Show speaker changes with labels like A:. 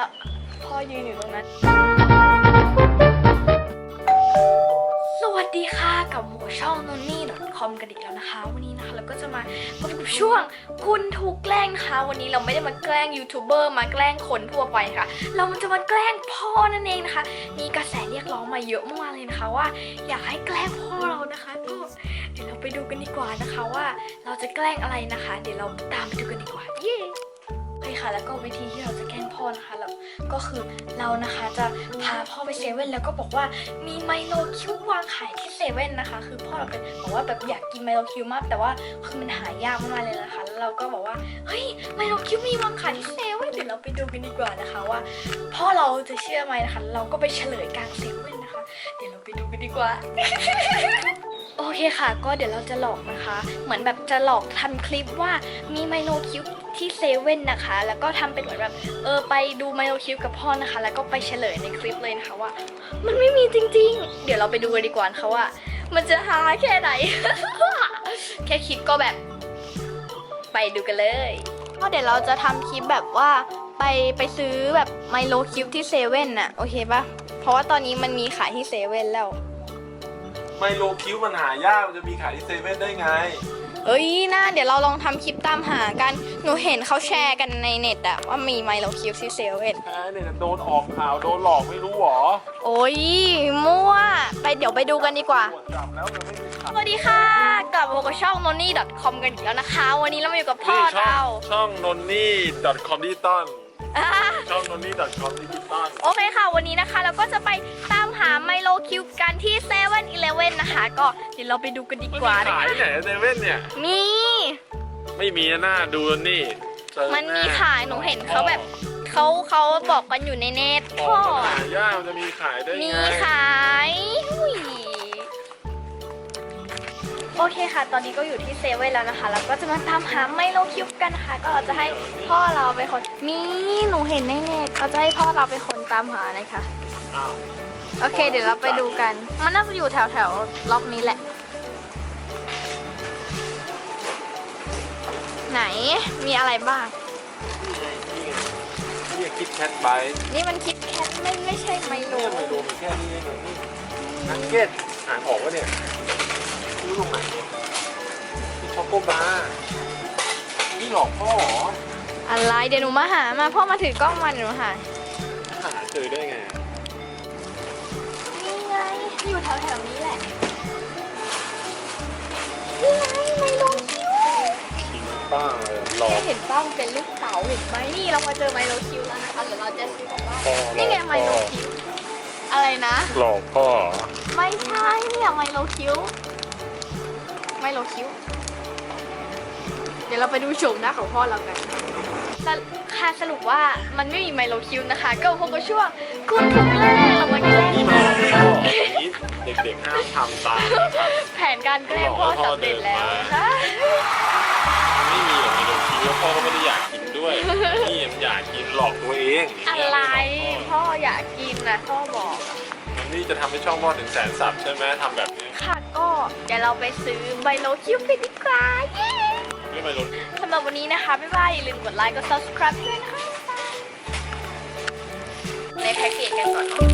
A: อะพ่อยืนอยู่ตรงนั้น สวัสดีค่ะกับหมูช่องนนนี่ .com กันอีกแล้วนะคะ วันนี้นะคะเราก็จะมาพบกับช่วงคุณถูกแกล้งนะคะวันนี้เราไม่ได้มาแกล้งยูทูบเบอร์มาแกล้งคนทั่วไปค่ะ เราจะมาแกล้งพ่อนั่นเองนะคะ มีกระแสเรียกร้องมาเยอะมากๆเลยนะคะว่า อยากให้แกล้งพ่อเรานะคะก็เดี๋ยวเราไปดูกันดีกว่านะคะว่า เราจะแกล้งอะไรนะคะ เดี๋ยวเราตามไปดูกันดีกว่าเย้ เคค่ะแล้วก็วิธีที่เราจะแกล้งพ่อนะคะเราก็คือเรานะคะจะพาพ่อไปเซเว่นแล้วก็บอกว่ามีไมโลคิววางขายที่เซเว่นนะคะ คือพ่อเราเป็นบอกว่าแบบอยากกินไมโลคิวมาก แต่ว่าคือมันหายากมากๆเลยนะคะแล้วเราก็บอกว่าเฮ้ยไมโลคิวมีวางขายที่เซเว่นเดี๋ยวเราไปดูกันดีกว่านะคะว่า พ่อเราจะเชื่อไหมนะคะ เราก็ไปเฉลยกลางเซเว่นนะคะ เดี๋ยวเราไปดูกันดีกว่าโอเคค่ะ ก็เดี๋ยวเราจะหลอกนะคะ เหมือนแบบจะหลอกทำคลิปว่ามีไมโลคิว ที่เซเว่นนะคะ แล้วก็ทำเป็นเหมือนแบบเออไปดูไมโลคิวกับพ่อนะคะ แล้วก็ไปเฉลยในคลิปเลยนะคะว่า มันไม่มีจริง ๆ เดี๋ยวเราไปดูกันดีกว่านะคะว่า มันจะฮาแค่ไหน แค่คิดก็แบบ ไปดูกันเลยก็เดี๋ยวเราจะทำคลิปแบบว่าไปไปซื้อแบบไมโลคิวที่เซเว่นน่ะโอเคปะเพราะว่าตอนนี้มันมีขายที่เซเว่นแล้ว
B: ไมโลคิวมันหายากมันจะมีขายที่เซเว่นได้ไง
A: เอ้ยน่าเดี๋ยวเราลองทำคลิปตามหากัน หนูเห็นเขาแชร์กันในเน็ตอะว่ามีไมโลคิวที่เซเว่น
B: แพ้เนี่ยโดนออกข่าวโดนหลอกไม่รู้หรอ
A: โอ้ยมั่ว ไปเดี๋ยวไปดูกันดีกว่า
B: ตรวจจับแล้วมันไม่มีข่าว
A: สวัสดีค่ะ กลับมากับช่อง n o n n y com กันอีกแล้วนะคะ วันนี้เรามาอยู่กับพ่อ
B: นี่ช่อ
A: เรา
B: งช่องนนนี่ .com ดิจิตอล
A: อ่า
B: ช่องนนนี่ .com ดิจิตอล
A: โอเคค่ะ วันนี้นะคะ เราก็จะไปตามหาไม โลคิวกันที่เซเว่นอีเลเว่นนะคะ ก็เดี๋ยวเราไปดูกันดีกว่านะ
B: ขาย
A: คะ
B: ไหนเซเว่นเนี่ย
A: มี
B: ไม่มีนะหน้าดูนนี่เจอ
A: มันมี
B: แขา
A: ยหนูเห็นเขาแบบเขาเขาบอกกันอยู่ในเน็ต
B: ขอ
A: พ่
B: ง
A: อ
B: มันหายากมันจะมีขายได้
A: มี
B: ไง
A: ขายหุยโอเคค่ะ ตอนนี้ก็อยู่ที่เซเว่นแล้วนะคะ แล้วก็จะมาตามหาไมโลคิวกันนะคะ ก็เราจะให้พ่อเราเป็นคนมีหนูเห็นในเน็ตเขาจะให้พ่อเราเป็นคนตามหานะคะ
B: อ้าว
A: โอเค เดี๋ยวเราไปดูกัน มันน่าจะอยู่แถวแถวๆล็อกนี้แหละ ไหนมีอะไรบ้าง
B: นี่ไงนี่คิดแคทไบต์
A: นี่มันคิดแคทไม่ไม่ใช่ไมโล
B: เนี่ยไมโลมีแค่นี้เองนี่นักเก็ตอ่านออกวะเนี่ยรู้ตรงไหนเนี่ยนี่ช็อกโกบาร์นี่หลอกพ่อเหรอ
A: อะไรเดี๋ยวหนูมาหามาพ่อมาถือกล้องมาเดี๋ยวหนูหา
B: หาเจอได้ไง
A: นี่ไง อยู่แถวแถวๆนี้แหละนี่ไงไมโลคิว
B: จริงป้าเลยหลอก
A: เห็นป้ามันเป็นลูกเต๋าเห็นไหมนี่เรามาเจอไมโลคิวแล้วนะคะเดี๋ยวเราจะซื้อของว่า
B: พ่อหล
A: นี่
B: อก
A: ไงไมโล
B: พ่อ
A: คิว อะไรนะ
B: หลอกพ่อ
A: ไม่ใช่เนี่ยไมโลคิว ไมโลคิว เดี๋ยวเราไปดูโฉมหน้าของพ่อเรากันสรุปค่ะสรุปว่ามันไม่มีไมโลคิวนะคะ ก็พบกับช่วงคุณถูกแกล้ง
B: อกพ่ออย่างนี้เด็กๆห้ามทำตามนะครับ
A: แผนการแกล้งพ่อสำเร็จแล้วนะคะ
B: มันไม่มีหรอกไมโลคิวแล้วพ่อก็ไม่ได้อยากกินด้วยนี่มันอยากกินหลอกตัวเอง
A: อะไรพ่ออยากกินนะพ่อบอกอะ
B: มันนี่จะทำให้ช่องพ่อถึงแสนสับใช่ไหมทำแบบนี้
A: ค่ะก็เดี๋ยวเราไปซื้อไมโลคิวกันดีกว่าเย้
B: ไม่ไมโล
A: สำหรับวันนี้นะคะ บ๊ายบายอย่าลืมกดไลค์กด subscribe ด้วยนะคะในแพ็กเกจกันก่อนเนอะ